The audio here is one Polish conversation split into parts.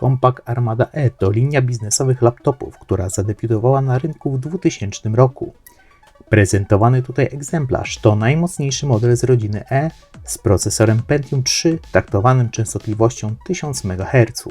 Compaq Armada E to linia biznesowych laptopów, która zadebiutowała na rynku w 2000 roku. Prezentowany tutaj egzemplarz to najmocniejszy model z rodziny E z procesorem Pentium 3 taktowanym częstotliwością 1000 MHz.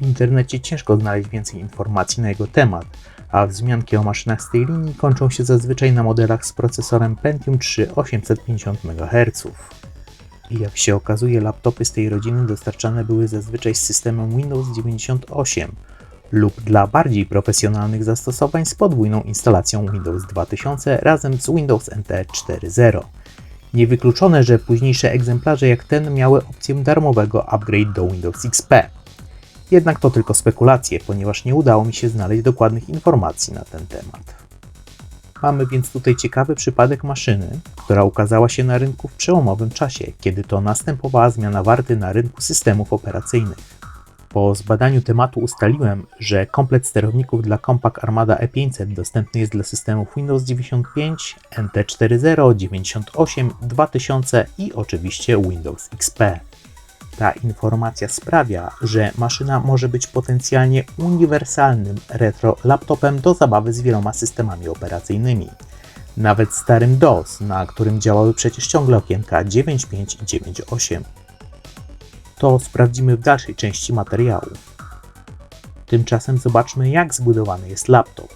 W internecie ciężko znaleźć więcej informacji na jego temat, a wzmianki o maszynach z tej linii kończą się zazwyczaj na modelach z procesorem Pentium 3 850 MHz. Jak się okazuje, laptopy z tej rodziny dostarczane były zazwyczaj z systemem Windows 98 lub dla bardziej profesjonalnych zastosowań z podwójną instalacją Windows 2000 razem z Windows NT 4.0. Niewykluczone, że późniejsze egzemplarze jak ten miały opcję darmowego upgrade do Windows XP. Jednak to tylko spekulacje, ponieważ nie udało mi się znaleźć dokładnych informacji na ten temat. Mamy więc tutaj ciekawy przypadek maszyny, która ukazała się na rynku w przełomowym czasie, kiedy to następowała zmiana warty na rynku systemów operacyjnych. Po zbadaniu tematu ustaliłem, że komplet sterowników dla Compaq Armada E500 dostępny jest dla systemów Windows 95, NT 4.0, 98, 2000 i oczywiście Windows XP. Ta informacja sprawia, że maszyna może być potencjalnie uniwersalnym retro laptopem do zabawy z wieloma systemami operacyjnymi. Nawet starym DOS, na którym działały przecież ciągle okienka 9.5 i 9.8. To sprawdzimy w dalszej części materiału. Tymczasem zobaczmy, jak zbudowany jest laptop.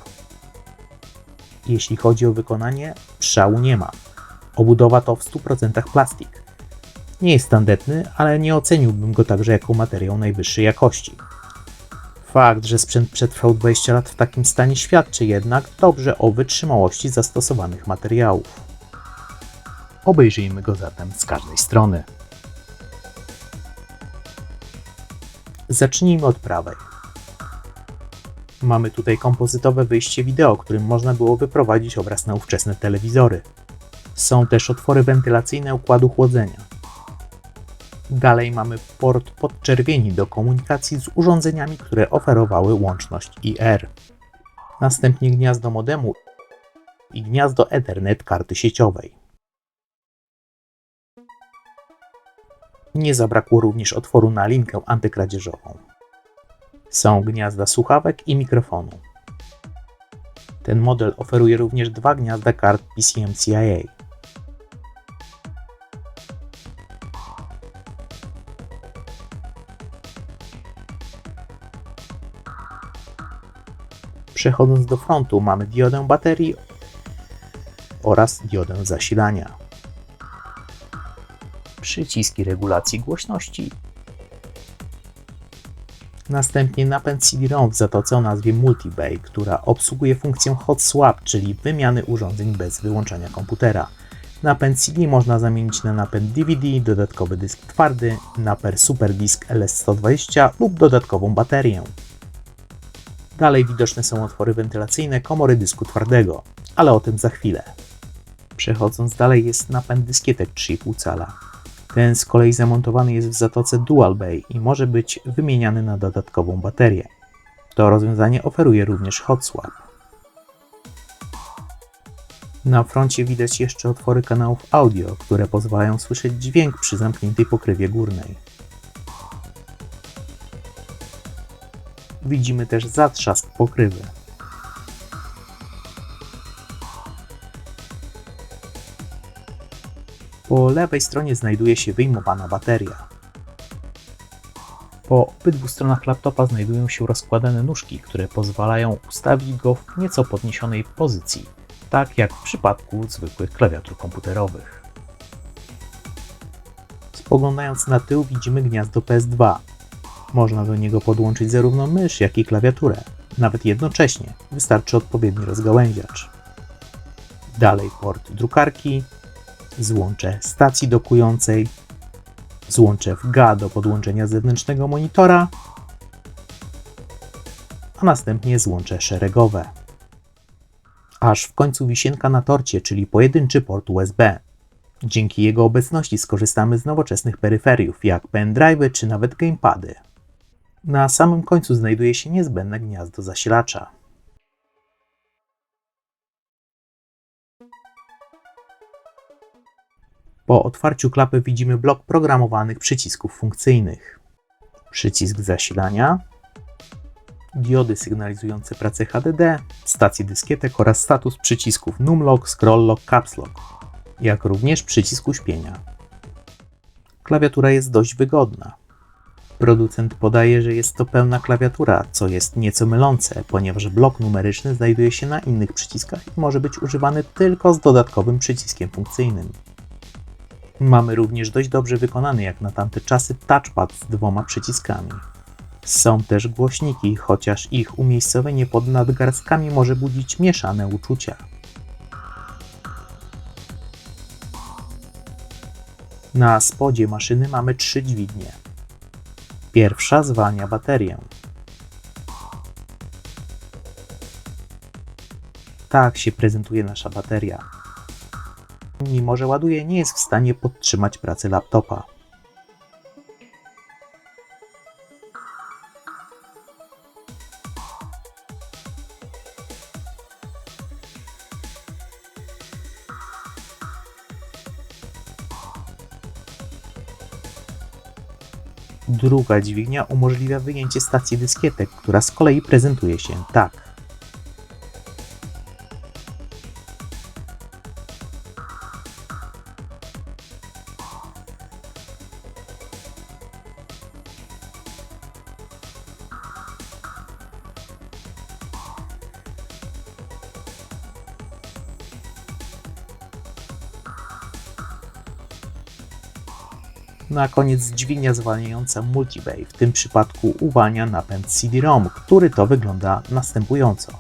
Jeśli chodzi o wykonanie, szału nie ma. Obudowa to w 100% plastik. Nie jest tandetny, ale nie oceniłbym go także jako materiał najwyższej jakości. Fakt, że sprzęt przetrwał 20 lat w takim stanie świadczy jednak dobrze o wytrzymałości zastosowanych materiałów. Obejrzyjmy go zatem z każdej strony. Zacznijmy od prawej. Mamy tutaj kompozytowe wyjście wideo, którym można było wyprowadzić obraz na ówczesne telewizory. Są też otwory wentylacyjne układu chłodzenia. Dalej mamy port podczerwieni do komunikacji z urządzeniami, które oferowały łączność IR. Następnie gniazdo modemu i gniazdo Ethernet karty sieciowej. Nie zabrakło również otworu na linkę antykradzieżową. Są gniazda słuchawek i mikrofonu. Ten model oferuje również dwa gniazda kart PCM-CIA. Przechodząc do frontu mamy diodę baterii oraz diodę zasilania. Przyciski regulacji głośności. Następnie napęd CD-ROM w zatoce o nazwie Multibay, która obsługuje funkcję hot swap, czyli wymiany urządzeń bez wyłączania komputera. Napęd CD można zamienić na napęd DVD, dodatkowy dysk twardy, naper SuperDisk LS120 lub dodatkową baterię. Dalej widoczne są otwory wentylacyjne komory dysku twardego, ale o tym za chwilę. Przechodząc dalej jest napęd dyskietek 3,5 cala. Ten z kolei zamontowany jest w zatoce Dual Bay i może być wymieniany na dodatkową baterię. To rozwiązanie oferuje również hot swap. Na froncie widać jeszcze otwory kanałów audio, które pozwalają słyszeć dźwięk przy zamkniętej pokrywie górnej. Widzimy też zatrzask pokrywy. Po lewej stronie znajduje się wyjmowana bateria. Po obydwu stronach laptopa znajdują się rozkładane nóżki, które pozwalają ustawić go w nieco podniesionej pozycji, tak jak w przypadku zwykłych klawiatur komputerowych. Spoglądając na tył widzimy gniazdo PS2, można do niego podłączyć zarówno mysz, jak i klawiaturę, nawet jednocześnie, wystarczy odpowiedni rozgałęziacz. Dalej port drukarki, złącze stacji dokującej, złącze FGA do podłączenia zewnętrznego monitora, a następnie złącze szeregowe. Aż w końcu wisienka na torcie, czyli pojedynczy port USB. Dzięki jego obecności skorzystamy z nowoczesnych peryferiów, jak pendrive czy nawet gamepady. Na samym końcu znajduje się niezbędne gniazdo zasilacza. Po otwarciu klapy widzimy blok programowanych przycisków funkcyjnych. przycisk zasilania, diody sygnalizujące pracę HDD, stacje dyskietek oraz status przycisków Numlock, Scrolllock, Caps Lock, jak również przycisk uśpienia. Klawiatura jest dość wygodna. Producent podaje, że jest to pełna klawiatura, co jest nieco mylące, ponieważ blok numeryczny znajduje się na innych przyciskach i może być używany tylko z dodatkowym przyciskiem funkcyjnym. Mamy również dość dobrze wykonany jak na tamte czasy touchpad z dwoma przyciskami. Są też głośniki, chociaż ich umiejscowienie pod nadgarstkami może budzić mieszane uczucia. Na spodzie maszyny mamy trzy dźwignie. Pierwsza zwalnia baterię. Tak się prezentuje nasza bateria. Mimo, że ładuje, nie jest w stanie podtrzymać pracy laptopa. Druga dźwignia umożliwia wyjęcie stacji dyskietek, która z kolei prezentuje się tak. Na koniec dźwignia zwalniająca Multibay, w tym przypadku uwalnia napęd CD-ROM, który to wygląda następująco.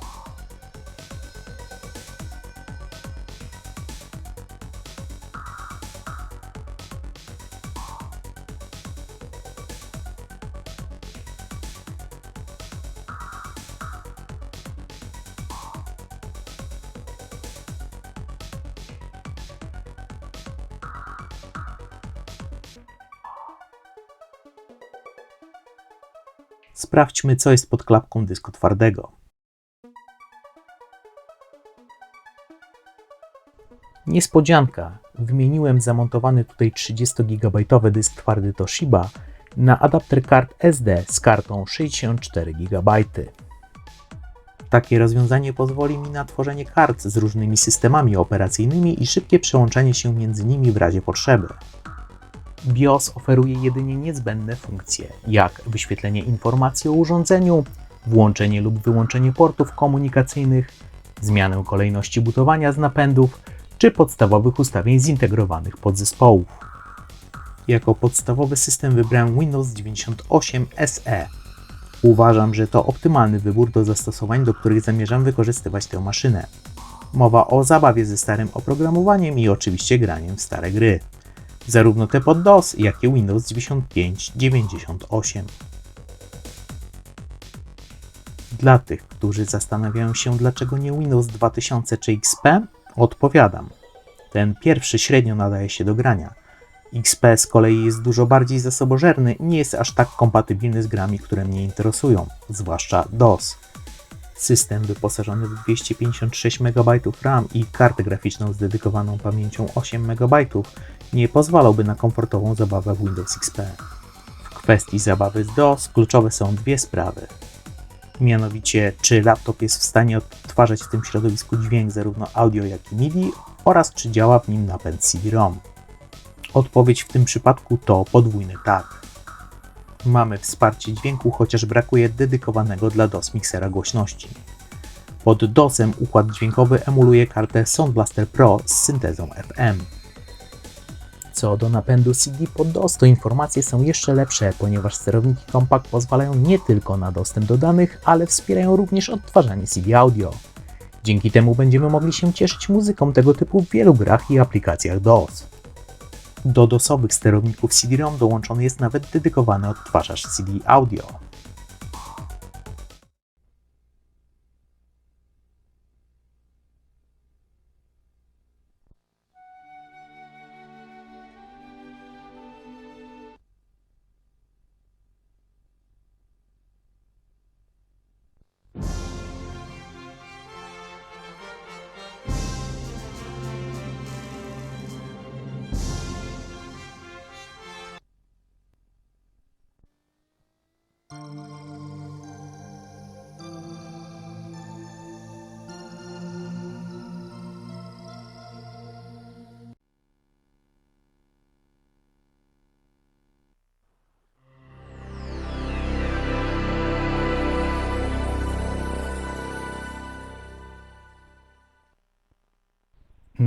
Sprawdźmy, co jest pod klapką dysku twardego. Niespodzianka. Wymieniłem zamontowany tutaj 30 GB dysk twardy Toshiba na adapter kart SD z kartą 64 GB. Takie rozwiązanie pozwoli mi na tworzenie kart z różnymi systemami operacyjnymi i szybkie przełączanie się między nimi w razie potrzeby. BIOS oferuje jedynie niezbędne funkcje, jak wyświetlenie informacji o urządzeniu, włączenie lub wyłączenie portów komunikacyjnych, zmianę kolejności butowania z napędów, czy podstawowych ustawień zintegrowanych podzespołów. Jako podstawowy system wybrałem Windows 98 SE. Uważam, że to optymalny wybór do zastosowań, do których zamierzam wykorzystywać tę maszynę. Mowa o zabawie ze starym oprogramowaniem i oczywiście graniem w stare gry zarówno te pod DOS, jak i Windows 95 98. Dla tych, którzy zastanawiają się, dlaczego nie Windows 2000 czy XP, odpowiadam. Ten pierwszy średnio nadaje się do grania. XP z kolei jest dużo bardziej zasobożerny i nie jest aż tak kompatybilny z grami, które mnie interesują, zwłaszcza DOS. System wyposażony w 256 MB RAM i kartę graficzną z dedykowaną pamięcią 8 MB nie pozwalałby na komfortową zabawę w Windows XP. W kwestii zabawy z DOS kluczowe są dwie sprawy. Mianowicie, czy laptop jest w stanie odtwarzać w tym środowisku dźwięk zarówno audio jak i MIDI oraz czy działa w nim napęd CD-ROM. Odpowiedź w tym przypadku to podwójny tak. Mamy wsparcie dźwięku, chociaż brakuje dedykowanego dla DOS miksera głośności. Pod DOSem układ dźwiękowy emuluje kartę Sound Blaster Pro z syntezą FM. Co do napędu CD pod DOS, to informacje są jeszcze lepsze, ponieważ sterowniki Compact pozwalają nie tylko na dostęp do danych, ale wspierają również odtwarzanie CD audio. Dzięki temu będziemy mogli się cieszyć muzyką tego typu w wielu grach i aplikacjach DOS. Do DOSowych sterowników CD-ROM dołączony jest nawet dedykowany odtwarzacz CD audio.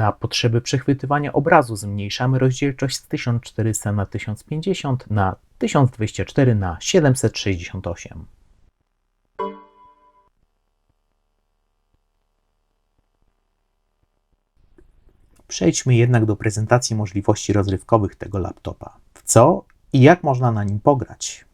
Na potrzeby przechwytywania obrazu zmniejszamy rozdzielczość z 1400 na 1050 na 1204 na 768. Przejdźmy jednak do prezentacji możliwości rozrywkowych tego laptopa. W co i jak można na nim pograć?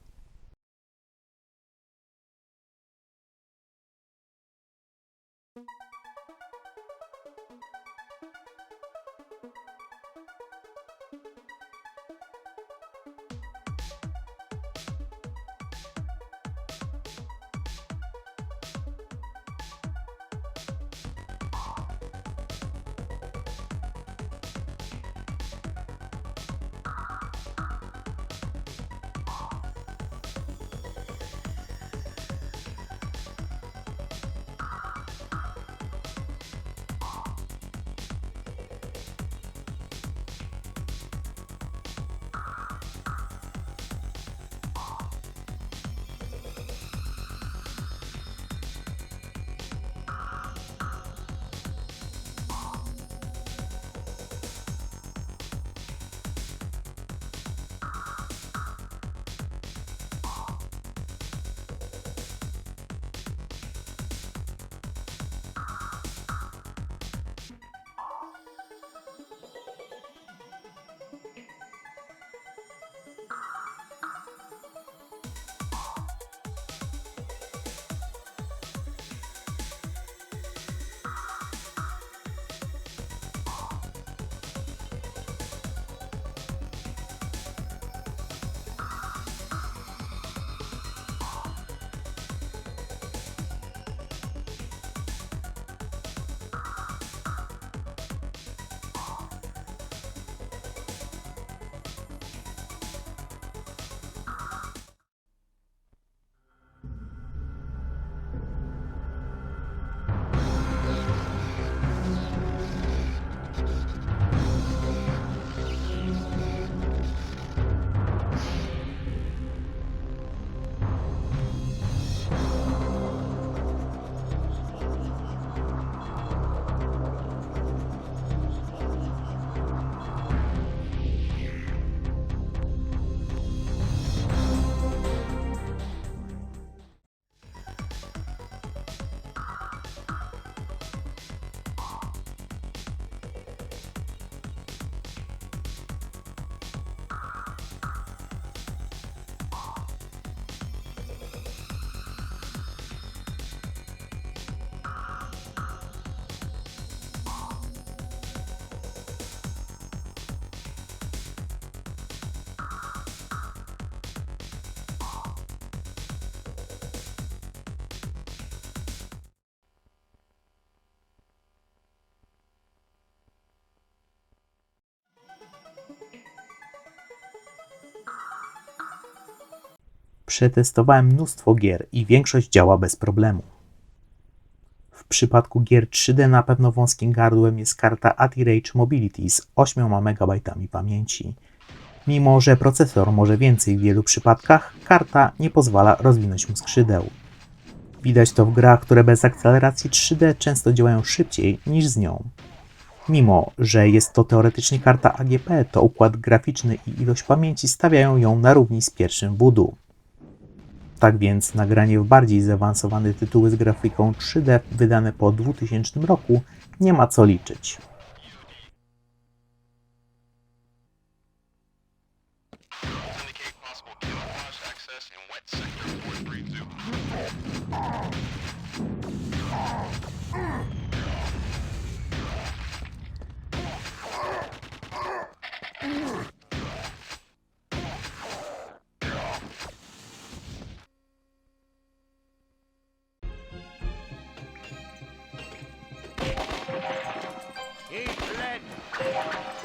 Przetestowałem mnóstwo gier i większość działa bez problemu. W przypadku gier 3D na pewno wąskim gardłem jest karta AtiRage Mobility z 8 MB pamięci. Mimo, że procesor może więcej w wielu przypadkach, karta nie pozwala rozwinąć mu skrzydeł. Widać to w grach, które bez akceleracji 3D często działają szybciej niż z nią. Mimo, że jest to teoretycznie karta AGP, to układ graficzny i ilość pamięci stawiają ją na równi z pierwszym Voodoo. Tak więc nagranie w bardziej zaawansowane tytuły z grafiką 3D wydane po 2000 roku nie ma co liczyć. Yeah.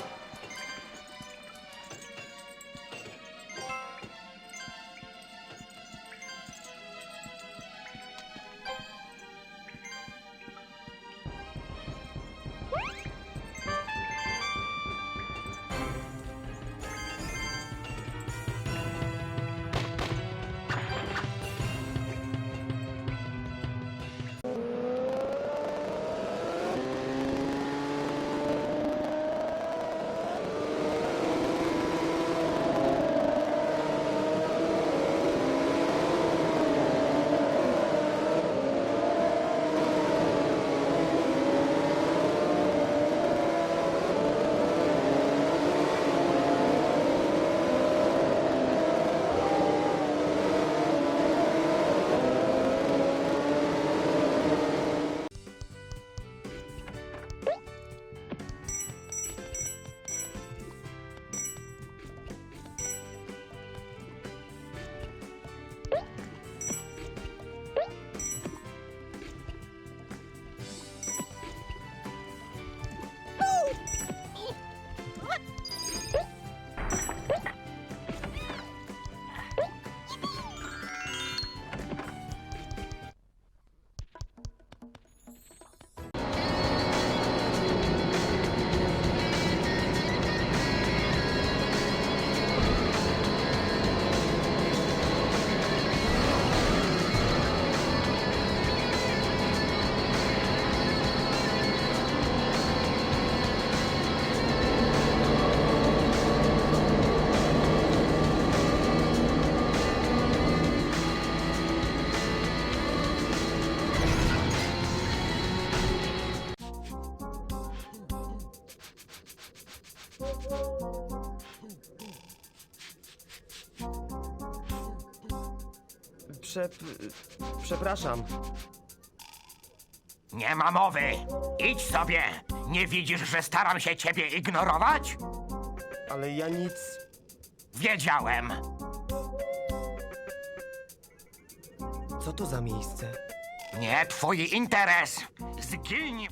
Prze... Przepraszam. Nie ma mowy! Idź sobie! Nie widzisz, że staram się ciebie ignorować? Ale ja nic... Wiedziałem! Co to za miejsce? Nie twój interes! Zgiń!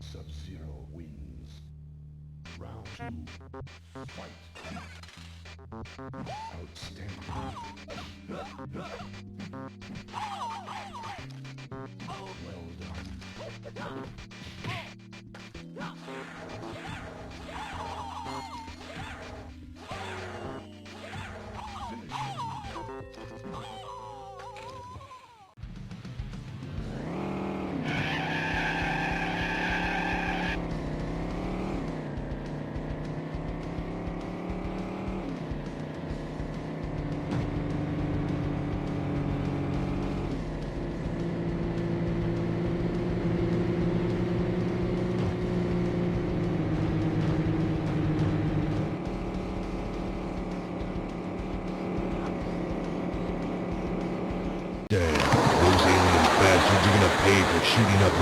Sub-Zero wins. Round two. Fight. Outstanding. Well done. Finish shooting up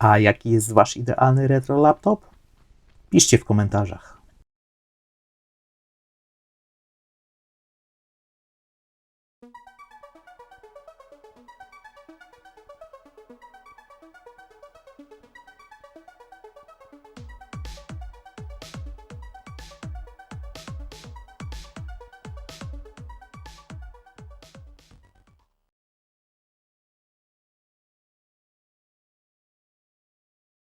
A jaki jest wasz idealny retro laptop? Piszcie w komentarzach.